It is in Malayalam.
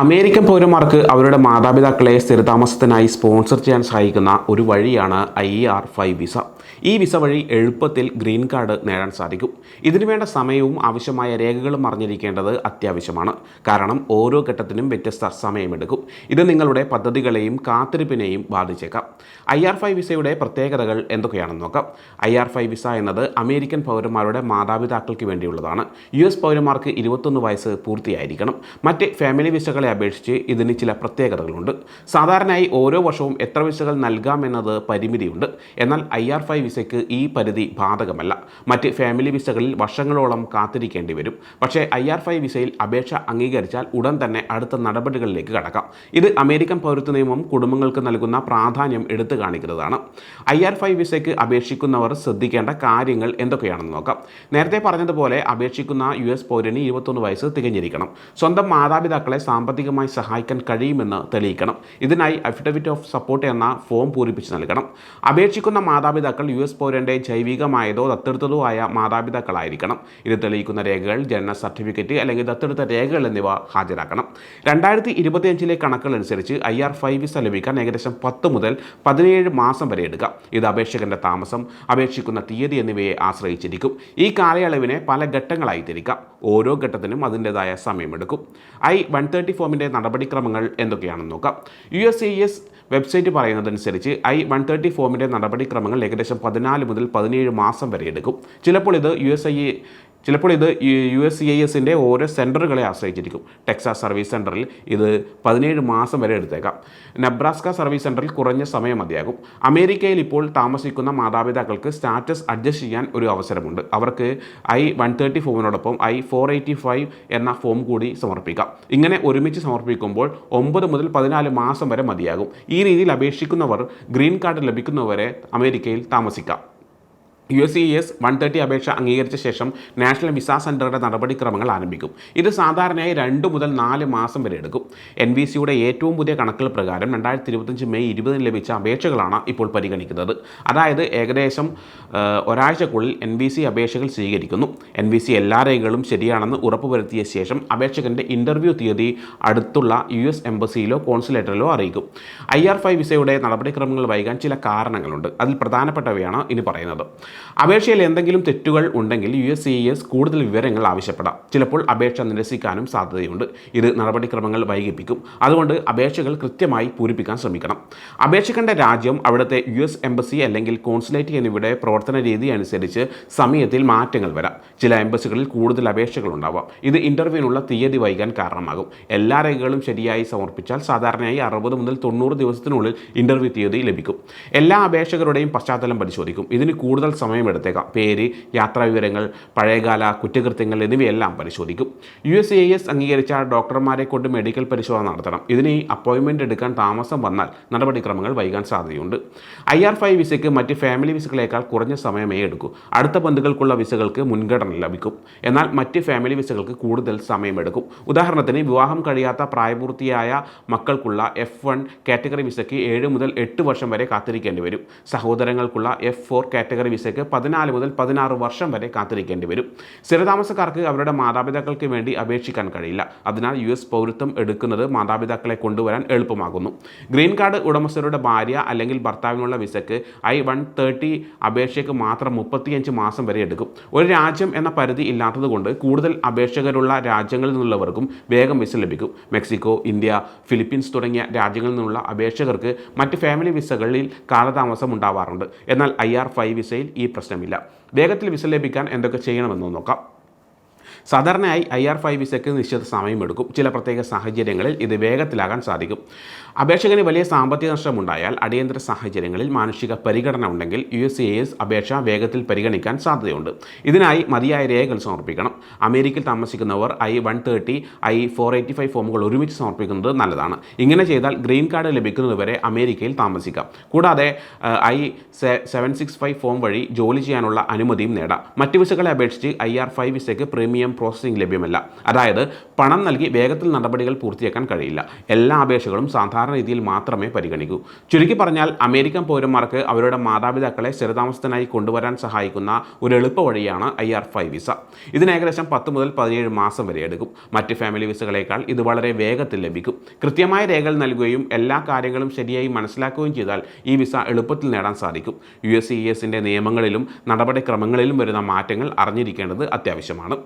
അമേരിക്കൻ പൗരന്മാർക്ക് അവരുടെ മാതാപിതാക്കളെ സ്ഥിരതാമസത്തിനായി സ്പോൺസർ ചെയ്യാൻ സഹായിക്കുന്ന ഒരു വഴിയാണ് ഐ ആർ ഫൈവ് വിസ. ഈ വിസ വഴി എളുപ്പത്തിൽ ഗ്രീൻ കാർഡ് നേടാൻ സാധിക്കും. ഇതിനു വേണ്ട സമയവും ആവശ്യമായ രേഖകളും അറിഞ്ഞിരിക്കേണ്ടത് അത്യാവശ്യമാണ്. കാരണം ഓരോ ഘട്ടത്തിനും വ്യത്യസ്ത സമയമെടുക്കും. ഇത് നിങ്ങളുടെ പദ്ധതികളെയും കാത്തിരിപ്പിനെയും ബാധിച്ചേക്കാം. ഐ ആർ ഫൈവ് വിസയുടെ പ്രത്യേകതകൾ എന്തൊക്കെയാണെന്ന് നോക്കാം. ഐ ആർ ഫൈവ് വിസ എന്നത് അമേരിക്കൻ പൗരന്മാരുടെ മാതാപിതാക്കൾക്ക് വേണ്ടിയുള്ളതാണ്. യു എസ് പൗരന്മാർക്ക് ഇരുപത്തൊന്ന് വയസ്സ് പൂർത്തിയായിരിക്കണം. മറ്റ് ഫാമിലി വിസകളെ അപേക്ഷിച്ച് ഇതിന് ചില പ്രത്യേകതകളുണ്ട്. സാധാരണയായി ഓരോ വർഷവും എത്ര വിസകൾ നൽകാമെന്നത് പരിമിതിയുണ്ട്. എന്നാൽ ഐ ആർ ഫൈവ് വിസയ്ക്ക് ഈ പരിധി ബാധകമല്ല. മറ്റ് ഫാമിലി വിസകളിൽ വർഷങ്ങളോളം കാത്തിരിക്കേണ്ടി വരും. പക്ഷേ ഐ ആർ ഫൈവ് വിസയിൽ അപേക്ഷ അംഗീകരിച്ചാൽ ഉടൻ തന്നെ അടുത്ത നടപടികളിലേക്ക് കടക്കാം. ഇത് അമേരിക്കൻ പൗരത്വ നിയമം കുടുംബങ്ങൾക്ക് നൽകുന്ന പ്രാധാന്യം എടുത്തു കാണിക്കുന്നതാണ്. ഐ ആർ ഫൈവ് വിസയ്ക്ക് അപേക്ഷിക്കുന്നവർ ശ്രദ്ധിക്കേണ്ട കാര്യങ്ങൾ എന്തൊക്കെയാണെന്ന് നോക്കാം. നേരത്തെ പറഞ്ഞതുപോലെ അപേക്ഷിക്കുന്ന യു എസ് പൗരന് ഇരുപത്തൊന്ന് വയസ്സ് തികഞ്ഞിരിക്കണം. സ്വന്തം മാതാപിതാക്കളെ സാമ്പത്തികമായി സഹായിക്കാൻ കഴിയുമെന്ന് തെളിയിക്കണം. ഇതിനായി അഫിഡവിറ്റ് ഓഫ് സപ്പോർട്ട് എന്ന ഫോം പൂരിപ്പിച്ച് നൽകണം. അപേക്ഷിക്കുന്ന മാതാപിതാക്കൾ യു എസ് പൗരന്റെ ജൈവികമായതോ ദത്തെടുത്തതോ ആയ മാതാപിതാക്കളായിരിക്കണം. ഇത് തെളിയിക്കുന്ന രേഖകൾ ജനന സർട്ടിഫിക്കറ്റ് അല്ലെങ്കിൽ ദത്തെടുത്ത രേഖകൾ എന്നിവ ഹാജരാക്കണം. രണ്ടായിരത്തി ഇരുപത്തിയഞ്ചിലെ കണക്കുകൾ അനുസരിച്ച് ഐ ആർ ഫൈവ് വിസ ലഭിക്കാൻ ഏകദേശം പത്ത് മുതൽ പതിനേഴ് മാസം വരെ എടുക്കാം. ഇത് അപേക്ഷകന്റെ താമസം അപേക്ഷിക്കുന്ന തീയതി എന്നിവയെ ആശ്രയിച്ചിരിക്കും. ഈ കാലയളവിനെ പല ഘട്ടങ്ങളായി തിരിക്കാം. ഓരോ ഘട്ടത്തിനും അതിന്റെതായ സമയമെടുക്കും. ഐ വൺ തേർട്ടി ഫോമിന്റെ നടപടിക്രമങ്ങൾ എന്തൊക്കെയാണെന്ന് നോക്കാം. U S C S website പറയുന്നതനുസരിച്ച് ഐ വൺ തേർട്ടി ഫോമിന്റെ നടപടിക്രമങ്ങൾ ഏകദേശം പതിനാല് മുതൽ പതിനേഴ് മാസം വരെ എടുക്കും. ചിലപ്പോൾ ഇത് യു എസ് ഐ ചിലപ്പോൾ ഇത് യു എസ് സി ഐ എസിന്റെ ഓരോ സെന്ററുകളെ ആശ്രയിച്ചിരിക്കും. ടെക്സാസ് സർവീസ് സെന്ററിൽ ഇത് പതിനേഴ് മാസം വരെ എടുത്തേക്കാം. നെബ്രാസ്ക സർവീസ് സെന്ററിൽ കുറഞ്ഞ സമയം മതിയാകും. അമേരിക്കയിൽ ഇപ്പോൾ താമസിക്കുന്ന മാതാപിതാക്കൾക്ക് സ്റ്റാറ്റസ് അഡ്ജസ്റ്റ് ചെയ്യാൻ ഒരു അവസരമുണ്ട്. അവർക്ക് ഐ വൺ തേർട്ടി ഫോമിനോടൊപ്പം ഐ ഫോർ എയ്റ്റി ഫൈവ് എന്ന ഫോം കൂടി സമർപ്പിക്കാം. ഇങ്ങനെ ഒരുമിച്ച് സമർപ്പിക്കുമ്പോൾ ഒമ്പത് മുതൽ പതിനാല് മാസം വരെ മതിയാകും. ഈ രീതിയിൽ അപേക്ഷിക്കുന്നവർ ഗ്രീൻ കാർഡ് ലഭിക്കുന്നവരെ അമേരിക്കയിൽ താമസിക്കാം. U S C S one thirty അപേക്ഷ അംഗീകരിച്ച ശേഷം നാഷണൽ വിസ സെന്ററുടെ നടപടിക്രമങ്ങൾ ആരംഭിക്കും. ഇത് സാധാരണയായി രണ്ട് മുതൽ നാല് മാസം വരെ എടുക്കും. എൻ വി സിയുടെ ഏറ്റവും പുതിയ കണക്കുകൾ പ്രകാരം രണ്ടായിരത്തി ഇരുപത്തഞ്ച് മെയ് ഇരുപതിന് ലഭിച്ച അപേക്ഷകളാണ് ഇപ്പോൾ പരിഗണിക്കുന്നത്. അതായത് ഏകദേശം ഒരാഴ്ചക്കുള്ളിൽ എൻ വി സി അപേക്ഷകൾ സ്വീകരിക്കുന്നു. എൻ വി സി എല്ലാ രേഖകളും ശരിയാണെന്ന് ഉറപ്പുവരുത്തിയ ശേഷം അപേക്ഷകന്റെ ഇന്റർവ്യൂ തീയതി അടുത്തുള്ള യു എസ് എംബസിയിലോ കോൺസുലേറ്ററിലോ അറിയിക്കും. ഐ ആർ ഫൈവ് വിസയുടെ നടപടിക്രമങ്ങൾ വൈകാൻ ചില കാരണങ്ങളുണ്ട്. അതിൽ പ്രധാനപ്പെട്ടവയാണ് ഇനി പറയുന്നത്. അപേക്ഷയിൽ എന്തെങ്കിലും തെറ്റുകൾ ഉണ്ടെങ്കിൽ യു എസ് സി എസ് കൂടുതൽ വിവരങ്ങൾ ആവശ്യപ്പെടാം. ചിലപ്പോൾ അപേക്ഷ നിരസിക്കാനും സാധ്യതയുണ്ട്. ഇത് നടപടിക്രമങ്ങൾ വൈകിപ്പിക്കും. അതുകൊണ്ട് അപേക്ഷകൾ കൃത്യമായി പൂരിപ്പിക്കാൻ ശ്രമിക്കണം. അപേക്ഷകന്റെ രാജ്യം അവിടുത്തെ യു എസ് എംബസി അല്ലെങ്കിൽ കോൺസുലേറ്റ് എന്നിവയുടെ പ്രവർത്തന രീതി അനുസരിച്ച് സമയത്തിൽ മാറ്റങ്ങൾ വരാം. ചില എംബസികളിൽ കൂടുതൽ അപേക്ഷകൾ ഉണ്ടാവാം. ഇത് ഇന്റർവ്യൂവിനുള്ള തീയതി വൈകാൻ കാരണമാകും. എല്ലാ രേഖകളും ശരിയായി സമർപ്പിച്ചാൽ സാധാരണയായി അറുപത് മുതൽ തൊണ്ണൂറ് ദിവസത്തിനുള്ളിൽ ഇന്റർവ്യൂ തീയതി ലഭിക്കും. എല്ലാ അപേക്ഷകരുടെയും പശ്ചാത്തലം പരിശോധിക്കും. ഇതിന് കൂടുതൽ സമയമെടുത്തേക്കാം. പേര് യാത്രാ വിവരങ്ങൾ പഴയകാല കുറ്റകൃത്യങ്ങൾ എന്നിവയെല്ലാം പരിശോധിക്കും. യു എസ് എ എസ് അംഗീകരിച്ച ഡോക്ടർമാരെ കൊണ്ട് മെഡിക്കൽ പരിശോധന നടത്തണം. ഇതിന് അപ്പോയിൻമെന്റ് എടുക്കാൻ താമസം വന്നാൽ നടപടിക്രമങ്ങൾ വൈകാൻ സാധ്യതയുണ്ട്. ഐ ആർ ഫൈവ് വിസയ്ക്ക് മറ്റ് ഫാമിലി വിസകളേക്കാൾ കുറഞ്ഞ സമയമേ എടുക്കൂ. അടുത്ത ബന്ധുക്കൾക്കുള്ള വിസകൾക്ക് മുൻഗണന ലഭിക്കും. എന്നാൽ മറ്റ് ഫാമിലി വിസകൾക്ക് കൂടുതൽ സമയമെടുക്കും. ഉദാഹരണത്തിന് വിവാഹം കഴിയാത്ത പ്രായപൂർത്തിയായ മക്കൾക്കുള്ള എഫ് വൺ കാറ്റഗറി വിസയ്ക്ക് ഏഴ് മുതൽ എട്ട് വർഷം വരെ കാത്തിരിക്കേണ്ടി വരും. സഹോദരങ്ങൾക്കുള്ള എഫ് ഫോർ കാറ്റഗറി വിസയ്ക്ക് പതിനാല് മുതൽ പതിനാറ് വർഷം വരെ കാത്തിരിക്കേണ്ടി വരും. സ്ഥിരതാമസക്കാർക്ക് അവരുടെ മാതാപിതാക്കൾക്ക് വേണ്ടി അപേക്ഷിക്കാൻ കഴിയില്ല. അതിനാൽ യു എസ് പൗരത്വം എടുക്കുന്നത് മാതാപിതാക്കളെ കൊണ്ടുവരാൻ എളുപ്പമാകുന്നു. ഗ്രീൻ കാർഡ് ഉടമസ്ഥരുടെ ഭാര്യ അല്ലെങ്കിൽ ഭർത്താവിനുള്ള വിസക്ക് ഐ വൺ തേർട്ടി അപേക്ഷയ്ക്ക് മാത്രം മുപ്പത്തിയഞ്ച് മാസം വരെ എടുക്കും. ഒരു രാജ്യം എന്ന പരിധി ഇല്ലാത്തതുകൊണ്ട് കൂടുതൽ അപേക്ഷകരുള്ള രാജ്യങ്ങളിൽ നിന്നുള്ളവർക്കും വേഗം വിസ ലഭിക്കും. മെക്സിക്കോ ഇന്ത്യ ഫിലിപ്പീൻസ് തുടങ്ങിയ രാജ്യങ്ങളിൽ നിന്നുള്ള അപേക്ഷകർക്ക് മറ്റ് ഫാമിലി വിസകളിൽ കാലതാമസം ഉണ്ടാവാറുണ്ട്. എന്നാൽ ഐ ആർ ഫൈവ് വിസയിൽ ഈ പ്രശ്നമില്ല. വേഗത്തിൽ വിസ ലഭിക്കാൻ എന്തൊക്കെ ചെയ്യണമെന്ന് നോക്കാം. സാധാരണയായി ഐ ആർ ഫൈവ് വിസയ്ക്ക് നിശ്ചിത സമയമെടുക്കും. ചില പ്രത്യേക സാഹചര്യങ്ങളിൽ ഇത് വേഗത്തിലാകാൻ സാധിക്കും. അപേക്ഷകന് വലിയ സാമ്പത്തിക നഷ്ടമുണ്ടായാൽ അടിയന്തര സാഹചര്യങ്ങളിൽ മാനുഷിക പരിഗണന ഉണ്ടെങ്കിൽ യു എസ് സി എസ് അപേക്ഷ വേഗത്തിൽ പരിഗണിക്കാൻ സാധ്യതയുണ്ട്. ഇതിനായി മതിയായ രേഖകൾ സമർപ്പിക്കണം. അമേരിക്കയിൽ താമസിക്കുന്നവർ I one thirty I four eighty five ഫോമുകൾ ഒരുമിച്ച് സമർപ്പിക്കുന്നത് നല്ലതാണ്. ഇങ്ങനെ ചെയ്താൽ ഗ്രീൻ കാർഡ് ലഭിക്കുന്നതുവരെ അമേരിക്കയിൽ താമസിക്കാം. കൂടാതെ I seven six five form വഴി ജോലി ചെയ്യാനുള്ള അനുമതിയും നേടാം. മറ്റ് വിസകളെ അപേക്ഷിച്ച് ഐ ആർ ഫൈവ് വിസയ്ക്ക് പ്രീമിയം പ്രോസസ്സിംഗ് ലഭ്യമല്ല. അതായത് പണം നൽകി വേഗത്തിൽ നടപടികൾ പൂർത്തിയാക്കാൻ കഴിയില്ല. എല്ലാ അപേക്ഷകളും സാധാരണ രീതിയിൽ മാത്രമേ പരിഗണിക്കൂ. ചുരുക്കി പറഞ്ഞാൽ അമേരിക്കൻ പൗരന്മാർക്ക് അവരുടെ മാതാപിതാക്കളെ സ്ഥിരതാമസത്തിനായി കൊണ്ടുവരാൻ സഹായിക്കുന്ന ഒരു എളുപ്പ വഴിയാണ് ഐ ആർ ഫൈവ് വിസ. ഇതിന് ഏകദേശം പത്ത് മുതൽ പതിനേഴ് മാസം വരെ എടുക്കും. മറ്റ് ഫാമിലി വിസകളേക്കാൾ ഇത് വളരെ വേഗത്തിൽ ലഭിക്കും. കൃത്യമായ രേഖകൾ നൽകുകയും എല്ലാ കാര്യങ്ങളും ശരിയായി മനസ്സിലാക്കുകയും ചെയ്താൽ ഈ വിസ എളുപ്പത്തിൽ നേടാൻ സാധിക്കും. യു എസ് സി എസിന്റെ നിയമങ്ങളിലും നടപടിക്രമങ്ങളിലും വരുന്ന മാറ്റങ്ങൾ അറിഞ്ഞിരിക്കേണ്ടത് അത്യാവശ്യമാണ്.